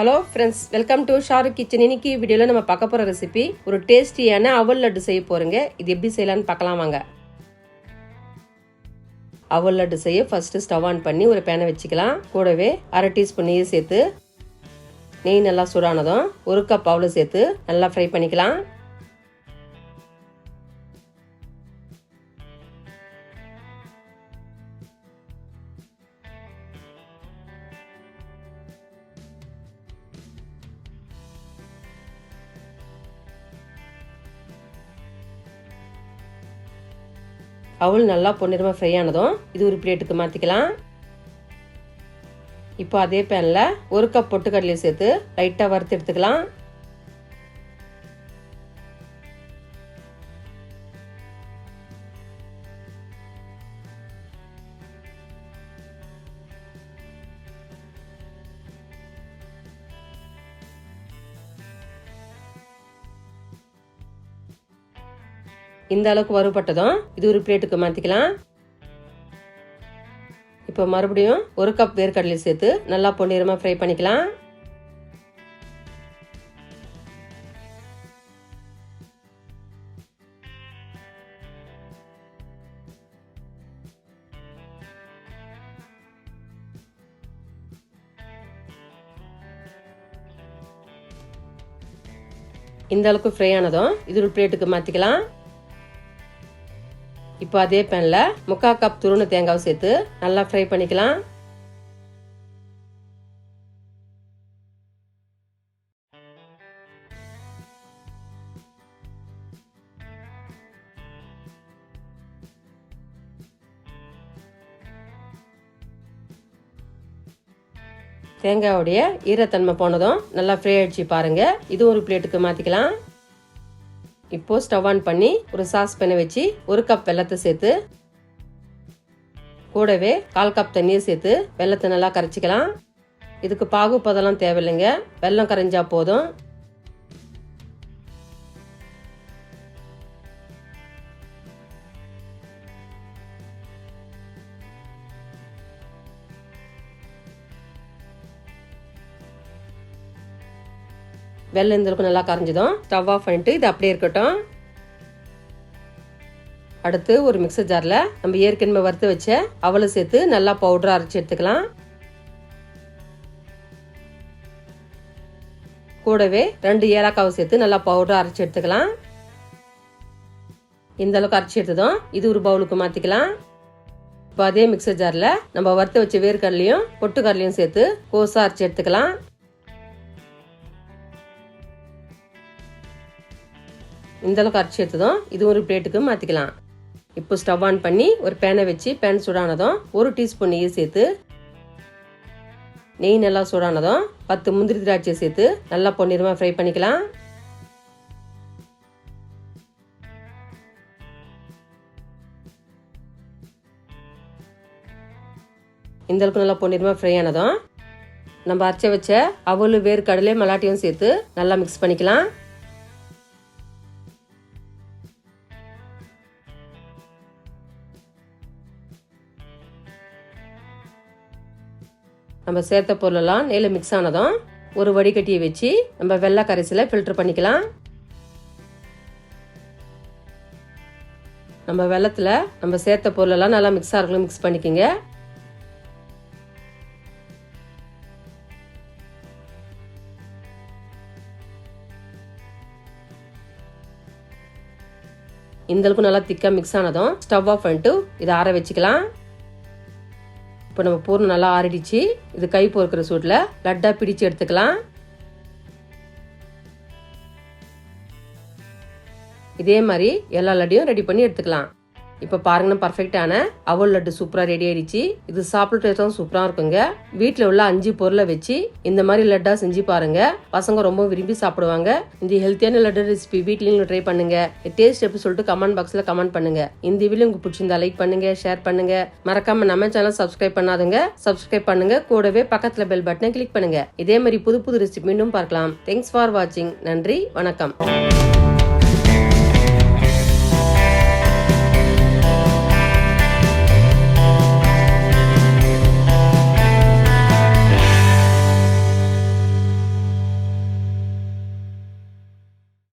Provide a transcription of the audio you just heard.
Hello friends welcome to Shahrukh kitchen இன்னைக்கு வீடியோவில் நம்ம பார்க்க போகிற ரெசிபி ஒரு டேஸ்டியான அவல் லட்டு செய்ய போகிறோங்க இது எப்படி செய்யலாம்னு பார்க்கலாம் வாங்க. அவல் லட்டு செய்ய ஃபஸ்ட்டு ஸ்டவ் ஆன் பண்ணி ஒரு பேனை வச்சுக்கலாம். கூடவே அரை டீஸ்பூன் நெய் சேர்த்து நெய் நல்லா சூடானதும் ஒரு கப் அவலை சேர்த்து நல்லா ஃப்ரை பண்ணிக்கலாம். அவள் நல்லா பொன்னிறமாக ஃப்ரை ஆனதும் இது ஒரு பிளேட்டுக்கு மாற்றிக்கலாம் இப்போ அதே பேனில் ஒரு கப் பொட்டுக்கடலையை சேர்த்து லைட்டாக வறுத்து எடுத்துக்கலாம். இந்த அளவுக்கு வறுபட்டதும் இது ஒரு பிளேட்டுக்கு மாற்றிக்கலாம் இப்போ மறுபடியும் ஒரு கப் வேர்க்கடலை சேர்த்து நல்லா பொன்னிறமாக ஃப்ரை பண்ணிக்கலாம். இந்த அளவுக்கு ஃப்ரை ஆனதும் இது ஒரு பிளேட்டுக்கு மாற்றிக்கலாம் இப்போ அதே பேனில் முக்கால் கப் துருணு தேங்காவை சேர்த்து நல்லா ஃப்ரை பண்ணிக்கலாம். தேங்காயோடைய ஈரத்தன்மை போனதும் நல்லா ஃப்ரை ஆயிடுச்சு பாருங்க. இது ஒரு பிளேட்டுக்கு மாற்றிக்கலாம் இப்போ ஸ்டவ் ஆன் பண்ணி ஒரு சாஸ் பேனை வச்சு ஒரு கப் வெள்ளத்தை சேர்த்து கூடவே கால் கப் தண்ணியை சேர்த்து வெள்ளத்தை நல்லா கரைச்சிக்கலாம். இதுக்கு பாகு பதெல்லாம் தேவையில்லைங்க. வெள்ளம் கரைஞ்சா போதும். வெள்ளம் இந்தளவுக்கு நல்லா கரைஞ்சிடும். ஸ்டவ் ஆஃப் பண்ணிட்டு இது அப்படியே இருக்கட்டும். அடுத்து ஒரு மிக்சர் ஜாரில் நம்ம ஏற்கனவே வறுத்து வச்ச அவளை சேர்த்து நல்லா பவுடராக அரைச்சி எடுத்துக்கலாம். கூடவே ரெண்டு ஏலக்காவை சேர்த்து நல்லா பவுடராக அரைச்சி எடுத்துக்கலாம். இந்த அளவுக்கு அரைச்சி எடுத்ததும் இது ஒரு பவுலுக்கு மாற்றிக்கலாம் இப்போ அதே மிக்சர் ஜாரில் நம்ம வறுத்து வச்ச வேர்க்கடலையும் பொட்டுக்கடலையும் சேர்த்து கோஸாக அரைச்சி எடுத்துக்கலாம். இந்தளவுக்கு அரைச்சி எடுத்ததும் இது ஒரு பிளேட்டுக்கு மாற்றிக்கலாம் இப்போ ஸ்டவ் ஆன் பண்ணி ஒரு பேனை வச்சு பேன் சூடானதும் ஒரு டீஸ்பூன் நெய் சேர்த்து நெய் நல்லா சூடானதும் பத்து முந்திரி திராட்சை சேர்த்து நல்லா பொன்னிறமாக ஃப்ரை பண்ணிக்கலாம். இந்த அளவுக்கு நல்லா பொன்னிறமாக ஃப்ரை ஆனதும் நம்ம அரைச்ச வச்ச அவலு வேர்க்கடலை மலாட்டியும் சேர்த்து நல்லா மிக்ஸ் பண்ணிக்கலாம். நம்ம சேர்த்த பொருளெல்லாம் நெல் மிக்ஸ் ஆனதும் ஒரு வடிகட்டியை வச்சு நம்ம வெள்ளை கரைசலை ஃபில்டர் பண்ணிக்கலாம். நம்ம வெள்ளத்தில் நம்ம சேர்த்த பொருளெல்லாம் நல்லா மிக்ஸ் ஆகிறதுல மிக்ஸ் பண்ணிக்கோங்க. இந்தளவுக்கு நல்லா திக்காக மிக்ஸ் ஆனதும் ஸ்டவ் ஆஃப் பண்ணிட்டு இதை ஆற வச்சுக்கலாம். இப்போ நம்ம பூர்ணம் நல்லா ஆறிடுச்சு. இது கை பொறுக்கிற சூட்டில் லட்டாக பிடிச்சு எடுத்துக்கலாம். இதே மாதிரி எல்லா லட்டையும் ரெடி பண்ணி எடுத்துக்கலாம். இப்போ பாருங்கன்னா பர்ஃபெக்டான அவல் லட்டு சூப்பராக ரெடி ஆயிடுச்சு. இது சாப்பிட்டு டேஸ்ட்டும் சூப்பராக இருக்குங்க. வீட்டில் உள்ள அஞ்சு பொருளை வச்சு இந்த மாதிரி லட்டா செஞ்சு பாருங்க. பசங்க ரொம்ப விரும்பி சாப்பிடுவாங்க. இந்த ஹெல்த்தியான லட்டு ரெசிபி வீட்லயும் ட்ரை பண்ணுங்க. டேஸ்ட் எப்படி சொல்லிட்டு கமெண்ட் பாக்ஸில் கமெண்ட் பண்ணுங்க. இந்த வீடியோ உங்களுக்கு பிடிச்சிருந்தா லைக் பண்ணுங்க ஷேர் பண்ணுங்க. மறக்காம நம்ம சேனல் சப்ஸ்கிரைப் பண்ணாதுங்க. சப்ஸ்கிரைப் பண்ணுங்க. கூடவே பக்கத்தில் பெல் பட்டனை கிளிக் பண்ணுங்க. இதே மாதிரி புது புது ரெசிபி மீண்டும் பார்க்கலாம். தேங்க்ஸ் ஃபார் வாட்சிங் நன்றி வணக்கம்.